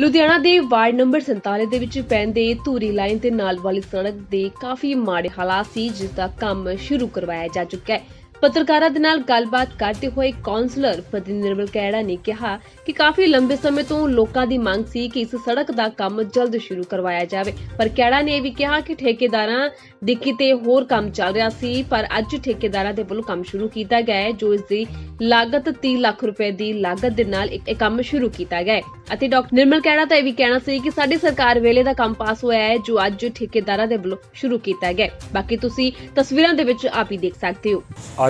ਲੁਧਿਆਣਾ ਦੇ ward number 47 ਦੇ ਵਿੱਚ ਪੈਂਦੇ ਧੂਰੀ ਲਾਈਨ ਤੇ ਨਾਲ ਵਾਲੀ ਸੜਕ ਦੇ ਕਾਫੀ ਮਾੜੇ ਹਾਲਾਤ ਸੀ, ਜਿਸ ਦਾ ਕੰਮ ਸ਼ੁਰੂ ਕਰਵਾਇਆ ਜਾ ਚੁੱਕਾ ਹੈ। ਪੱਤਰਕਾਰਾਂ ਦੇ ਨਾਲ ਗੱਲਬਾਤ ਕਰਦੇ ਹੋਏ ਕਾਉਂਸਲਰ ਪਤੀ ਨਿਰਮਲ ਕੈੜਾ ਨੇ ਕਿਹਾ ਕਿ ਕਾਫੀ ਲੰਬੇ ਸਮੇਂ ਤੋਂ ਲੋਕਾਂ ਦੀ ਮੰਗ ਸੀ ਕਿ ਇਸ ਸੜਕ ਦਾ ਕੰਮ ਜਲਦ ਸ਼ੁਰੂ ਕਰਵਾਇਆ ਜਾਵੇ। ਪਰ ਕੈੜਾ ਨੇ ਇਹ ਵੀ ਕਿਹਾ ਕਿ ਠੇਕੇਦਾਰਾਂ ਦੀ ਕਿਤੇ ਹੋਰ ਕੰਮ ਚੱਲ ਰਿਹਾ ਸੀ, ਪਰ ਅੱਜ ਠੇਕੇਦਾਰਾਂ ਦੇ ਵੱਲੋਂ ਕੰਮ ਸ਼ੁਰੂ ਕੀਤਾ ਗਿਆ ਹੈ, ਜੋ ਇਸ ਦੀ ਲਾਗਤ 30 ਲੱਖ ਰੁਪਏ ਦੀ ਲਾਗਤ ਦੇ ਨਾਲ ਇਹ ਕੰਮ ਸ਼ੁਰੂ ਕੀਤਾ ਗਿਆ ਹੈ। ਅਤੇ ਡਾਕਟਰ ਨਿਰਮਲ ਕੈੜਾ ਦਾ ਇਹ ਵੀ ਕਹਿਣਾ ਸੀ ਕਿ ਸਾਡੀ ਸਰਕਾਰ ਵੇਲੇ ਦਾ ਕੰਮ ਪਾਸ ਹੋਇਆ ਹੈ, ਜੋ ਅੱਜ ਠੇਕੇਦਾਰਾਂ ਦੇ ਵੱਲੋਂ ਸ਼ੁਰੂ ਕੀਤਾ ਗਿਆ ਬਾਕੀ ਤੁਸੀਂ ਤਸਵੀਰਾਂ ਦੇ ਵਿੱਚ ਆਪ ਹੀ ਦੇਖ ਸਕਦੇ ਹੋ।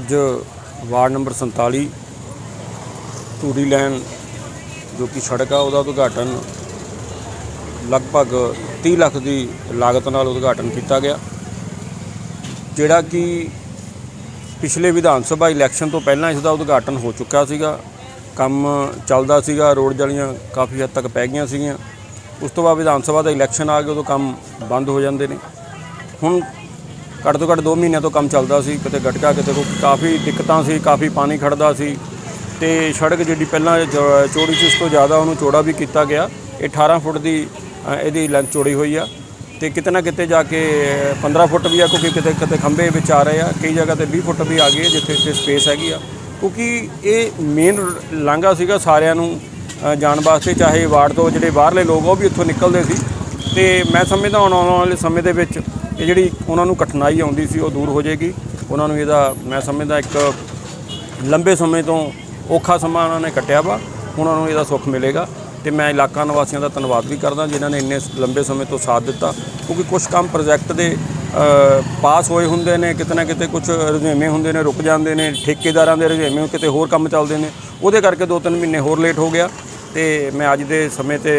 ਅੱਜ ਵਾਰਡ ਨੰਬਰ 47 ਧੂਰੀ ਲੈਨ ਜੋ ਕਿ ਸੜਕ ਆ, ਉਹਦਾ ਉਦਘਾਟਨ ਲਗਭਗ 30 ਲੱਖ ਦੀ ਲਾਗਤ ਨਾਲ ਉਦਘਾਟਨ ਕੀਤਾ ਗਿਆ। ਜਿਹੜਾ ਕਿ ਪਿਛਲੇ ਵਿਧਾਨ ਸਭਾ ਇਲੈਕਸ਼ਨ ਤੋਂ ਪਹਿਲਾਂ ਇਸ ਦਾ ਉਦਘਾਟਨ ਹੋ ਚੁੱਕਾ ਸੀਗਾ। ਕੰਮ ਚੱਲਦਾ ਸੀਗਾ, ਰੋਡ ਜਲੀਆਂ ਕਾਫੀ ਹੱਦ ਤੱਕ ਪੈ ਗਈਆਂ ਸੀਗੀਆਂ। ਉਸ ਤੋਂ ਬਾਅਦ ਵਿਧਾਨ ਸਭਾ ਦਾ ਇਲੈਕਸ਼ਨ ਆ ਗਿਆ, ਉਦੋਂ ਕੰਮ ਬੰਦ ਹੋ ਜਾਂਦੇ ਨੇ। ਹੁਣ ਘੱਟ ਤੋਂ ਘੱਟ 2 ਮਹੀਨਿਆਂ ਤੋਂ ਕੰਮ ਚੱਲਦਾ ਸੀ, ਕਿਤੇ ਗਟਕਾ, ਕਿਤੇ ਕੋਈ ਕਾਫੀ ਦਿੱਕਤਾਂ ਸੀ, ਕਾਫੀ ਪਾਣੀ ਖੜਦਾ ਸੀ। ਤੇ ਸੜਕ ਜਿਹੜੀ ਪਹਿਲਾਂ ਚ- ਚੌੜੀ ਸੀ, ਉਸ ਤੋਂ ਜ਼ਿਆਦਾ ਉਹਨੂੰ ਚੌੜਾ ਵੀ ਕੀਤਾ ਗਿਆ। ਇਹ 18 ਫੁੱਟ ਦੀ ਇਹਦੀ ਲੈਂਥ ਚੌੜੀ ਹੋਈ ਆ। ਤੇ ਕਿਤੇ ਨਾ ਕਿਤੇ ਜਾ ਕੇ 15 ਫੁੱਟ ਵੀ ਆ, ਕਿਉਂਕਿ ਕਿਤੇ ਕਿਤੇ ਖੰਭੇ ਵਿੱਚ ਆ ਰਹੇ ਆ। ਕਈ ਜਗ੍ਹਾ ਤੇ 20 ਫੁੱਟ ਵੀ ਆ ਗਈ ਹੈ, ਜਿੱਥੇ ਜਿੱਥੇ ਸਪੇਸ ਹੈਗੀ ਆ। ਕਿਉਂਕਿ ਇਹ ਮੇਨ ਲਾਂਘਾ ਸੀਗਾ ਸਾਰਿਆਂ ਨੂੰ ਜਾਣ ਵਾਸਤੇ, ਚਾਹੇ ਵਾਰਡ ਤੋਂ ਜਿਹੜੇ ਬਾਹਰਲੇ ਲੋਕ ਉਹ ਵੀ ਇੱਥੋਂ ਨਿਕਲਦੇ ਸੀ। ਤੇ ਮੈਂ ਸਮਝਦਾ ਹੁਣ ਆਉਣ ਵਾਲੇ ਸਮੇਂ ਦੇ ਵਿੱਚ ਇਹ ਜਿਹੜੀ ਉਹਨਾਂ ਨੂੰ ਕਠਿਨਾਈ ਆਉਂਦੀ ਸੀ ਉਹ ਦੂਰ ਹੋ ਜਾਏਗੀ। ਉਹਨਾਂ ਨੂੰ ਇਹਦਾ ਮੈਂ ਸਮਝਦਾ ਇੱਕ ਲੰਬੇ ਸਮੇਂ ਤੋਂ ਔਖਾ ਸਮਾਂ ਉਹਨਾਂ ਨੇ ਕੱਟਿਆ ਵਾ। ਉਹਨਾਂ ਨੂੰ ਇਹਦਾ ਸੁੱਖ ਮਿਲੇਗਾ ਤੇ ਮੈਂ ਇਲਾਕਾ ਨਿਵਾਸੀਆਂ ਦਾ ਧੰਨਵਾਦ ਵੀ ਕਰਦਾ ਜਿਨ੍ਹਾਂ ਨੇ ਇੰਨੇ ਲੰਬੇ ਸਮੇਂ ਤੋਂ ਸਾਥ ਦਿੱਤਾ। ਕਿਉਂਕਿ ਕੁਝ ਕੰਮ ਪ੍ਰੋਜੈਕਟ ਦੇ ਪਾਸ ਹੋਏ ਹੁੰਦੇ ਨੇ, ਕਿਤੇ ਨਾ ਕਿਤੇ ਕੁਝ ਰੁਝੇਵੇਂ ਹੁੰਦੇ ਨੇ, ਰੁਕ ਜਾਂਦੇ ਨੇ, ਠੇਕੇਦਾਰਾਂ ਦੇ ਰੁਝੇਵੇਂ ਕਿਤੇ ਹੋਰ ਕੰਮ ਚੱਲਦੇ ਨੇ। ਉਹਦੇ ਕਰਕੇ ਦੋ ਤਿੰਨ ਮਹੀਨੇ ਹੋਰ ਲੇਟ ਹੋ ਗਿਆ ਤੇ ਮੈਂ ਅੱਜ ਦੇ ਸਮੇਂ ਤੇ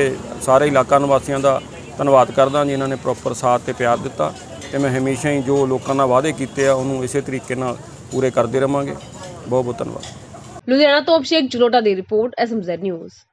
ਸਾਰੇ ਇਲਾਕਾ ਨਿਵਾਸੀਆਂ ਦਾ ਧੰਨਵਾਦ ਕਰਦਾ ਜੀ ਇਹਨਾਂ ਨੇ ਪ੍ਰੋਪਰ ਸਾਥ ਤੇ ਪਿਆਰ ਦਿੱਤਾ ਤੇ ਮੈਂ ਹਮੇਸ਼ਾ ਹੀ ਜੋ ਲੋਕਾਂ ਨਾਲ ਵਾਅਦੇ ਕੀਤੇ ਆ, ਉਹਨੂੰ ਇਸੇ ਤਰੀਕੇ ਨਾਲ ਪੂਰੇ ਕਰਦੇ ਰਵਾਂਗੇ। ਬਹੁਤ ਬਹੁਤ ਧੰਨਵਾਦ। ਲੁਧਿਆਣਾ ਤੋਂ ਅਭਿਸ਼ੇਕ ਜਲੋਟਾ ਦੀ ਰਿਪੋਰਟ ਐਸਐਮਜ਼ੈਡ ਨਿਊਜ਼।